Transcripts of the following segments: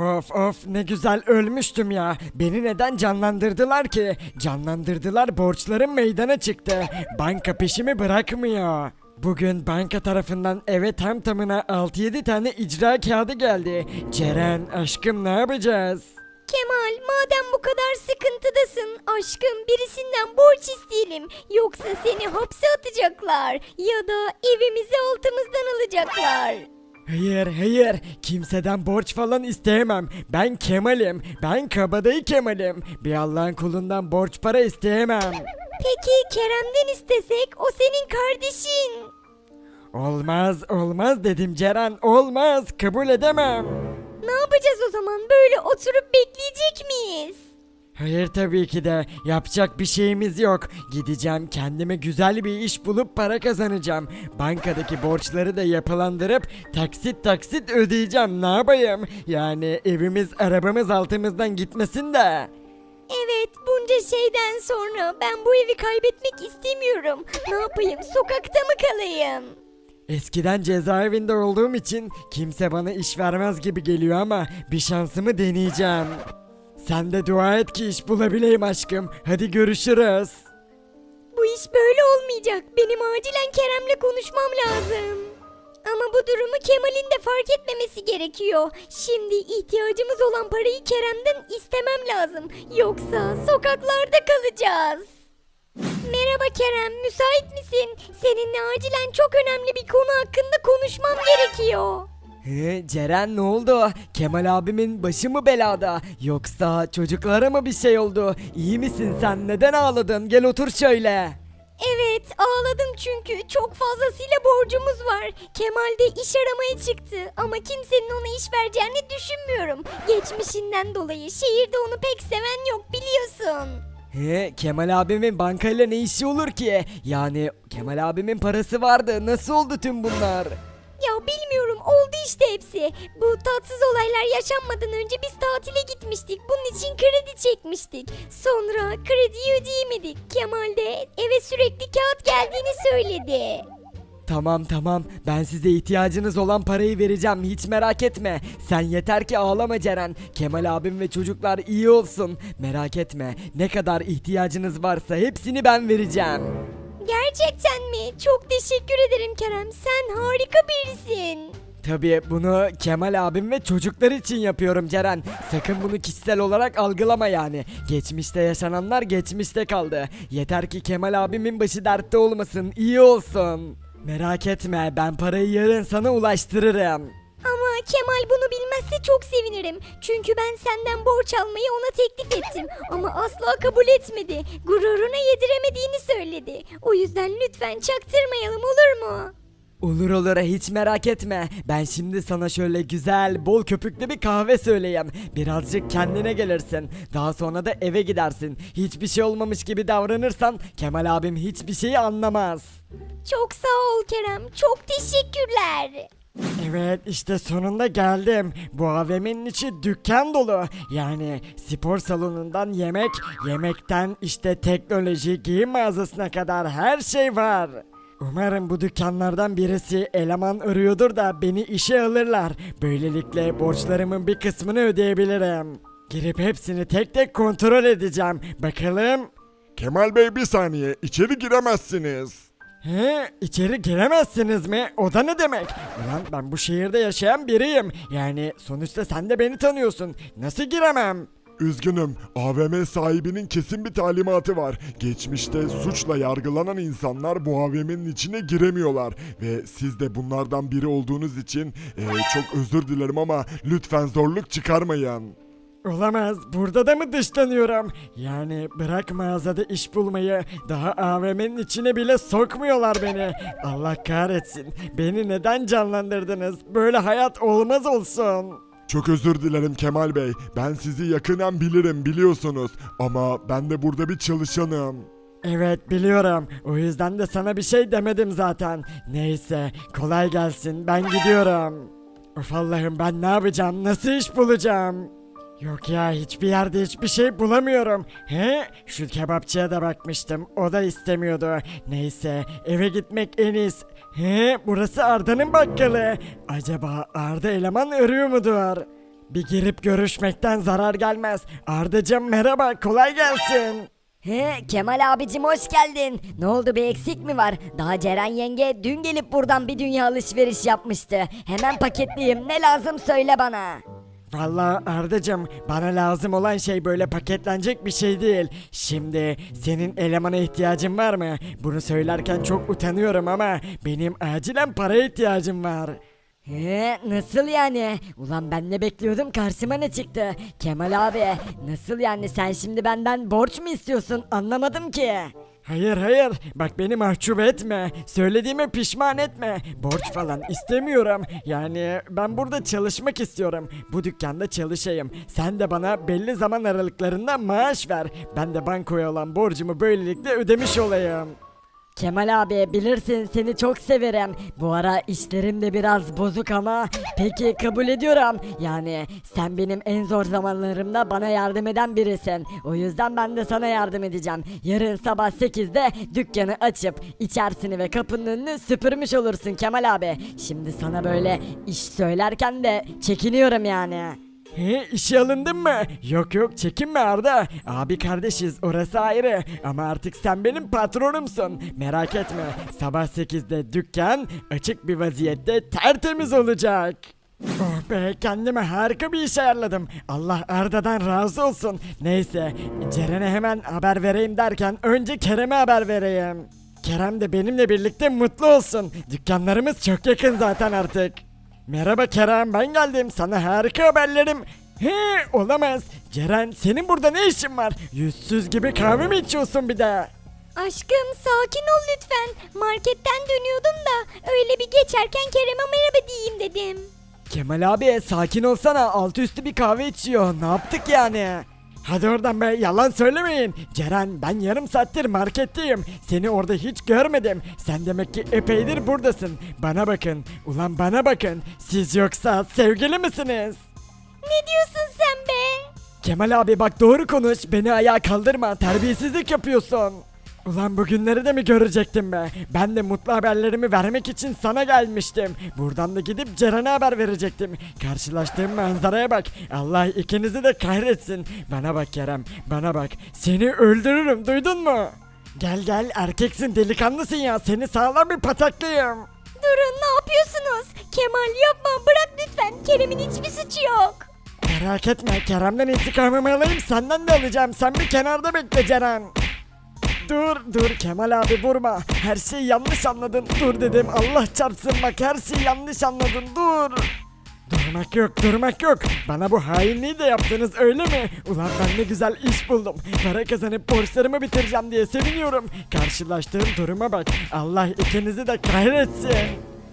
Of of ne güzel ölmüştüm ya. Beni neden canlandırdılar ki? Canlandırdılar borçlarım meydana çıktı. Banka peşimi bırakmıyor. Bugün banka tarafından eve tam tamına 6-7 tane icra kağıdı geldi. Ceren aşkım ne yapacağız? Kemal madem bu kadar sıkıntıdasın aşkım birisinden borç isteyelim yoksa seni hapse atacaklar ya da evimizi altımızdan alacaklar. Hayır hayır kimseden borç falan isteyemem. Ben Kemal'im. Ben kabadayı Kemal'im. Bir Allah'ın kulundan borç para isteyemem. Peki Kerem'den istesek o senin kardeşin. Olmaz olmaz dedim Ceren olmaz kabul edemem. Ne yapacağız o zaman böyle oturup bekleyecek miyiz? Hayır tabii ki de yapacak bir şeyimiz yok. Gideceğim kendime güzel bir iş bulup para kazanacağım. Bankadaki borçları da yapılandırıp taksit taksit ödeyeceğim ne yapayım? Yani evimiz arabamız altımızdan gitmesin de. Evet bunca şeyden sonra ben bu evi kaybetmek istemiyorum. Ne yapayım sokakta mı kalayım? Eskiden cezaevinde olduğum için kimse bana iş vermez gibi geliyor ama bir şansımı deneyeceğim. Sen de dua et ki iş bulabileyim aşkım. Hadi görüşürüz. Bu iş böyle olmayacak. Benim acilen Kerem'le konuşmam lazım. Ama bu durumu Kemal'in de fark etmemesi gerekiyor. Şimdi ihtiyacımız olan parayı Kerem'den istemem lazım. Yoksa sokaklarda kalacağız. Merhaba Kerem, müsait misin? Seninle acilen çok önemli bir konu hakkında konuşmam gerekiyor. He, Ceren ne oldu? Kemal abimin başı mı belada? Yoksa çocuklara mı bir şey oldu? İyi misin sen? Neden ağladın? Gel otur şöyle. Evet ağladım çünkü çok fazlasıyla borcumuz var. Kemal de iş aramaya çıktı ama kimsenin ona iş vereceğini düşünmüyorum. Geçmişinden dolayı şehirde onu pek seven yok biliyorsun. He, Kemal abimin bankayla ne işi olur ki? Yani Kemal abimin parası vardı. Nasıl oldu tüm bunlar? Ya bilmiyorum oldu işte hepsi. Bu tatsız olaylar yaşanmadan önce biz tatile gitmiştik. Bunun için kredi çekmiştik. Sonra krediyi ödeyemedik. Kemal de eve sürekli kağıt geldiğini söyledi. Tamam tamam ben size ihtiyacınız olan parayı vereceğim hiç merak etme. Sen yeter ki ağlama Ceren. Kemal abim ve çocuklar iyi olsun. Merak etme ne kadar ihtiyacınız varsa hepsini ben vereceğim. Gerçekten mi? Çok teşekkür ederim Kerem. Sen harika birisin. Tabii bunu Kemal abim ve çocuklar için yapıyorum Ceren. Sakın bunu kişisel olarak algılama yani. Geçmişte yaşananlar geçmişte kaldı. Yeter ki Kemal abimin başı dertte olmasın, iyi olsun. Merak etme ben parayı yarın sana ulaştırırım. Ama Kemal bunu bilmezse çok sevinirim. Çünkü ben senden borç almayı ona teklif ettim. Ama asla kabul etmedi. Gururuna yediremediğini söyledi. O yüzden lütfen çaktırmayalım olur mu? Olur olur hiç merak etme. Ben şimdi sana şöyle güzel, bol köpüklü bir kahve söyleyeyim. Birazcık kendine gelirsin. Daha sonra da eve gidersin. Hiçbir şey olmamış gibi davranırsan Kemal abim hiçbir şeyi anlamaz. Çok sağ ol Kerem. Çok teşekkürler. Evet işte sonunda geldim. Bu AVM'nin içi dükkan dolu. Yani spor salonundan yemek, yemekten işte teknoloji, giyim mağazasına kadar her şey var. Umarım bu dükkanlardan birisi eleman arıyordur da beni işe alırlar. Böylelikle borçlarımın bir kısmını ödeyebilirim. Girip hepsini tek tek kontrol edeceğim. Bakalım. Kemal Bey bir saniye içeri giremezsiniz. He, içeri giremezsiniz mi? O da ne demek? Ulan ben bu şehirde yaşayan biriyim. Yani sonuçta sen de beni tanıyorsun. Nasıl giremem? Üzgünüm AVM sahibinin kesin bir talimatı var. Geçmişte suçla yargılanan insanlar bu AVM'nin içine giremiyorlar. Ve siz de bunlardan biri olduğunuz için eee, çok özür dilerim ama lütfen zorluk çıkarmayın. Olamaz. Burada da mı dışlanıyorum? Yani bırak mağazada iş bulmayı. Daha AVM'nin içine bile sokmuyorlar beni. Allah kahretsin. Beni neden canlandırdınız? Böyle hayat olmaz olsun. Çok özür dilerim Kemal Bey. Ben sizi yakından bilirim biliyorsunuz. Ama ben de burada bir çalışanım. Evet biliyorum. O yüzden de sana bir şey demedim zaten. Neyse kolay gelsin ben gidiyorum. Of Allah'ım ben ne yapacağım? Nasıl iş bulacağım? Yok ya hiçbir yerde hiçbir şey bulamıyorum. He? Şu kebapçıya da bakmıştım. O da istemiyordu. Neyse eve gitmek en iyisi. He? Burası Arda'nın bakkalı. Acaba Arda eleman arıyor mudur? Bir girip görüşmekten zarar gelmez. Ardacığım merhaba kolay gelsin. He Kemal abicim hoş geldin. Ne oldu bir eksik mi var? Daha Ceren yenge dün gelip buradan bir dünya alışveriş yapmıştı. Hemen paketleyeyim ne lazım söyle bana. Vallahi Ardacığım bana lazım olan şey böyle paketlenecek bir şey değil. Şimdi senin elemana ihtiyacın var mı? Bunu söylerken çok utanıyorum ama benim acilen paraya ihtiyacım var. He nasıl yani? Ulan ben ne bekliyordum karşıma ne çıktı? Kemal abi nasıl yani sen şimdi benden borç mu istiyorsun anlamadım ki. Hayır hayır bak beni mahcup etme. Söylediğime pişman etme. Borç falan istemiyorum. Yani ben burada çalışmak istiyorum. Bu dükkanda çalışayım. Sen de bana belli zaman aralıklarında maaş ver. Ben de bankoya olan borcumu böylelikle ödemiş olayım. Kemal abi bilirsin seni çok severim. Bu ara işlerim de biraz bozuk ama peki kabul ediyorum. Yani sen benim en zor zamanlarımda bana yardım eden birisin. O yüzden ben de sana yardım edeceğim. Yarın sabah 8'de dükkanı açıp içerisini ve kapının önünü süpürmüş olursun Kemal abi. Şimdi sana böyle iş söylerken de çekiniyorum yani. He işe alındın mı? Yok yok çekinme Arda. Abi kardeşiz orası ayrı. Ama artık sen benim patronumsun. Merak etme. Sabah 8'de dükkan açık bir vaziyette tertemiz olacak. Oh be kendime harika bir iş ayarladım. Allah Arda'dan razı olsun. Neyse Ceren'e hemen haber vereyim derken önce Kerem'e haber vereyim. Kerem de benimle birlikte mutlu olsun. Dükkanlarımız çok yakın zaten artık. Merhaba Kerem ben geldim sana harika haberlerim. He olamaz. Ceren senin burada ne işin var? Yüzsüz gibi kahve mi içiyorsun bir de? Aşkım sakin ol lütfen. Marketten dönüyordum da öyle bir geçerken Kerem'e merhaba diyeyim dedim. Kemal abi sakin olsana altı üstü bir kahve içiyor ne yaptık yani? Hadi oradan be yalan söylemeyin. Ceren ben yarım saattir marketteyim. Seni orada hiç görmedim. Sen demek ki epeydir buradasın. Bana bakın. Ulan bana bakın. Siz yoksa sevgili misiniz? Ne diyorsun sen be? Kemal abi bak doğru konuş. Beni ayağa kaldırma. Terbiyesizlik yapıyorsun. Ulan bugünleri de mi görecektim be? Ben de mutlu haberlerimi vermek için sana gelmiştim. Buradan da gidip Ceren'e haber verecektim. Karşılaştığım manzaraya bak. Allah ikinizi de kahretsin. Bana bak Kerem, bana bak. Seni öldürürüm, duydun mu? Gel gel, erkeksin, delikanlısın ya. Seni sağlam bir pataklayayım. Durun ne yapıyorsunuz? Kemal yapma bırak lütfen. Kerem'in hiçbir suçu yok. Merak etme, Kerem'den intikamımı alayım, senden de alacağım. Sen bir kenarda bekle Ceren. Dur dur Kemal abi vurma. Her şeyi yanlış anladın. Dur dedim Allah çarpsın bak her şeyi yanlış anladın dur. Durmak yok durmak yok. Bana bu hainliği de yaptınız öyle mi? Ulan ben ne güzel iş buldum. Para kazanıp borçlarımı bitireceğim diye seviniyorum. Karşılaştığım duruma bak. Allah ikinizi de kahretsin.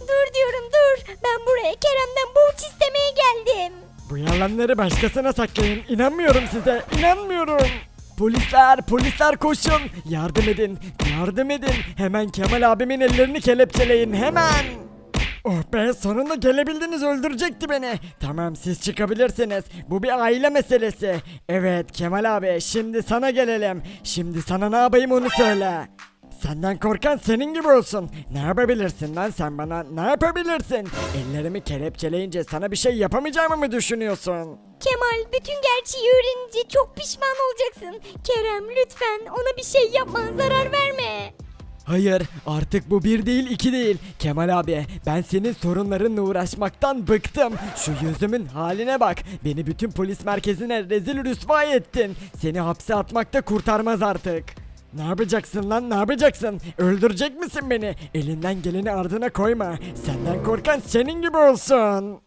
Dur diyorum dur. Ben buraya Kerem'den borç istemeye geldim. Bu yalanları başkasına saklayın. İnanmıyorum size. inanmıyorum. Polisler, polisler koşun. Yardım edin, yardım edin. Hemen Kemal abimin ellerini kelepçeleyin, hemen. Oh be sonunda gelebildiniz öldürecekti beni. Tamam siz çıkabilirsiniz. Bu bir aile meselesi. Evet Kemal abi şimdi sana gelelim. Şimdi sana ne yapayım onu söyle. Senden korkan senin gibi olsun. Ne yapabilirsin lan sen bana? Ne yapabilirsin? Ellerimi kelepçeleyince sana bir şey yapamayacağımı mı düşünüyorsun? Kemal bütün gerçeği öğrenince çok pişman olacaksın. Kerem lütfen ona bir şey yapma zarar verme. Hayır artık bu bir değil iki değil. Kemal abi ben senin sorunlarınla uğraşmaktan bıktım. Şu yüzümün haline bak. Beni bütün polis merkezine rezil rüsva ettin. Seni hapse atmak da kurtarmaz artık. Ne yapacaksın lan ne yapacaksın? Öldürecek misin beni? Elinden geleni ardına koyma. Senden korkan senin gibi olsun.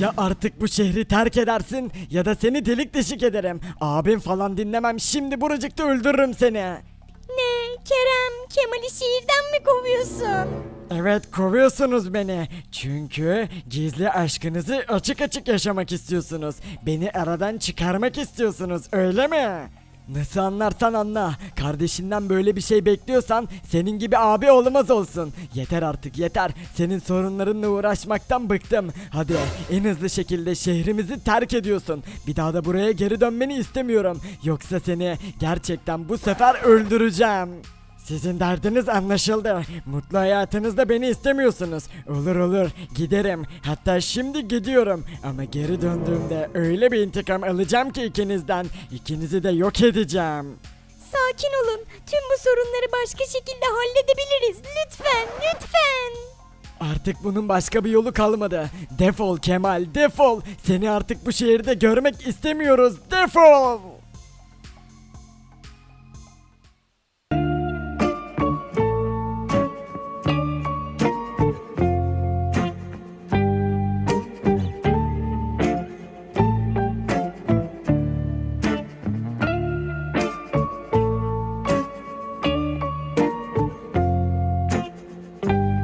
Ya artık bu şehri terk edersin ya da seni delik deşik ederim. Abim falan dinlemem şimdi buracıkta öldürürüm seni. Ne Kerem Kemal'i şehirden mi kovuyorsun? Evet kovuyorsunuz beni. Çünkü gizli aşkınızı açık açık yaşamak istiyorsunuz. Beni aradan çıkarmak istiyorsunuz öyle mi? Nasıl anlarsan anla. Kardeşinden böyle bir şey bekliyorsan senin gibi abi olmaz olsun. Yeter artık yeter. Senin sorunlarınla uğraşmaktan bıktım. Hadi en hızlı şekilde şehrimizi terk ediyorsun. Bir daha da buraya geri dönmeni istemiyorum. Yoksa seni gerçekten bu sefer öldüreceğim. Sizin derdiniz anlaşıldı. Mutlu hayatınızda beni istemiyorsunuz. Olur olur giderim. Hatta şimdi gidiyorum. Ama geri döndüğümde öyle bir intikam alacağım ki ikinizden. İkinizi de yok edeceğim. Sakin olun. Tüm bu sorunları başka şekilde halledebiliriz. Lütfen, lütfen. Artık bunun başka bir yolu kalmadı. Defol Kemal defol. Seni artık bu şehirde görmek istemiyoruz. Defol.